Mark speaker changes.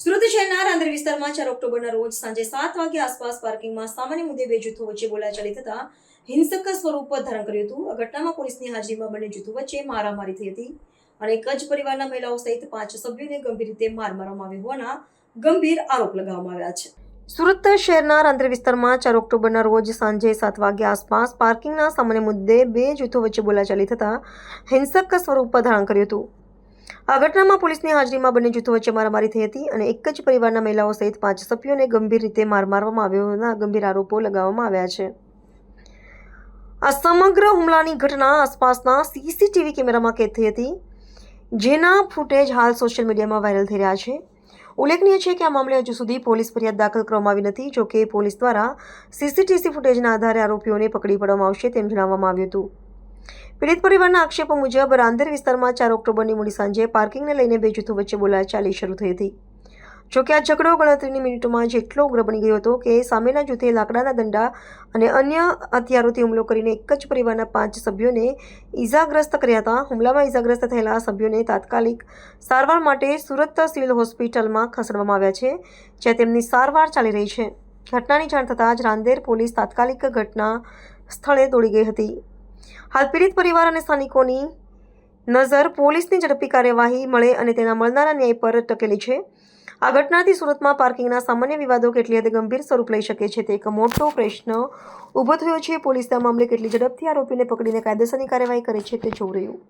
Speaker 1: સુરત શહેરના રાંદેર વિસ્તારમાં ચાર ઓક્ટોબરના રોજ સાંજે સાત વાગ્યા આસપાસ પાર્કિંગમાં સામાન્ય મુદ્દે બે જૂથો વચ્ચે બોલાચાલી થતા હિંસક સ્વરૂપ ધારણ કર્યું હતું. આ ઘટનામાં પોલીસની હાજરીમાં બંને જૂથો વચ્ચે મારામારી થઈ હતી અને જ પરિવારના મહિલાઓ સહિત પાંચ સભ્યોને ગંભીર રીતે માર મારવામાં આવ્યો હોવાના ગંભીર આરોપ લગાવવામાં આવ્યા છે. સુરત શહેરના રાંદેર વિસ્તારમાં ચાર ઓક્ટોબરના રોજ સાંજે સાત વાગ્યા આસપાસ પાર્કિંગના સામાન્ય મુદ્દે બે જૂથો વચ્ચે બોલાચાલી થતા હિંસક સ્વરૂપ ધારણ કર્યું હતું. આ ઘટનામાં પોલીસની હાજરીમાં બંને જૂથો વચ્ચે મારામારી થઈ હતી અને એક જ પરિવારના મહિલાઓ સહિત પાંચ સભ્યોને ગંભીર રીતે માર મારવામાં આવ્યો ગંભીર આરોપો લગાવવામાં આવ્યા છે. આ સમગ્ર હુમલાની ઘટના આસપાસના સીસીટીવી કેમેરામાં કેદ થઈ હતી, જેના ફૂટેજ હાલ સોશિયલ મીડિયામાં વાયરલ થઈ રહ્યા છે. ઉલ્લેખનીય છે કે આ મામલે હજુ સુધી પોલીસ ફરિયાદ દાખલ કરવામાં આવી નથી જોકે પોલીસ દ્વારા સીસીટીસી ફૂટેજના આધારે આરોપીઓને પકડી પાડવામાં આવશે તેમ જણાવવામાં આવ્યું હતું. પીડિત પરિવારના આક્ષેપો મુજબ રાંદેર વિસ્તારમાં ચાર ઓક્ટોબરની મોડી સાંજે પાર્કિંગને લઈને બે જૂથો વચ્ચે બોલાચાલી શરૂ થઈ હતી. જોકે આ ઝઘડો ગણતરીની મિનિટોમાં જેટલો ઉગ્ર બની ગયો હતો કે સામેના જૂથે લાકડાના દંડા અને અન્ય હથિયારોથી હુમલો કરીને એક જ પરિવારના પાંચ સભ્યોને ઈજાગ્રસ્ત કર્યા હતા. હુમલામાં ઈજાગ્રસ્ત થયેલા સભ્યોને તાત્કાલિક સારવાર માટે સુરત સિવિલ હોસ્પિટલમાં ખસેડવામાં આવ્યા છે, જ્યાં તેમની સારવાર ચાલી રહી છે. ઘટનાની જાણ થતાં જ રાંદેર પોલીસ તાત્કાલિક ઘટના સ્થળે દોડી ગઈ હતી. હાલ પીડિત પરિવાર અને સ્થાનિકોની નજર પોલીસની ઝડપી કાર્યવાહી મળે અને તેના મળનારા ન્યાય પર ટકેલી છે. આ ઘટનાથી સુરતમાં પાર્કિંગના સામાન્ય વિવાદો કેટલી હદે ગંભીર સ્વરૂપ લઈ શકે છે તે એક મોટો પ્રશ્ન ઊભો થયો છે. પોલીસના મામલે કેટલી ઝડપથી આરોપીને પકડીને કાયદેસરની કાર્યવાહી કરે છે તે જોવું રહ્યું.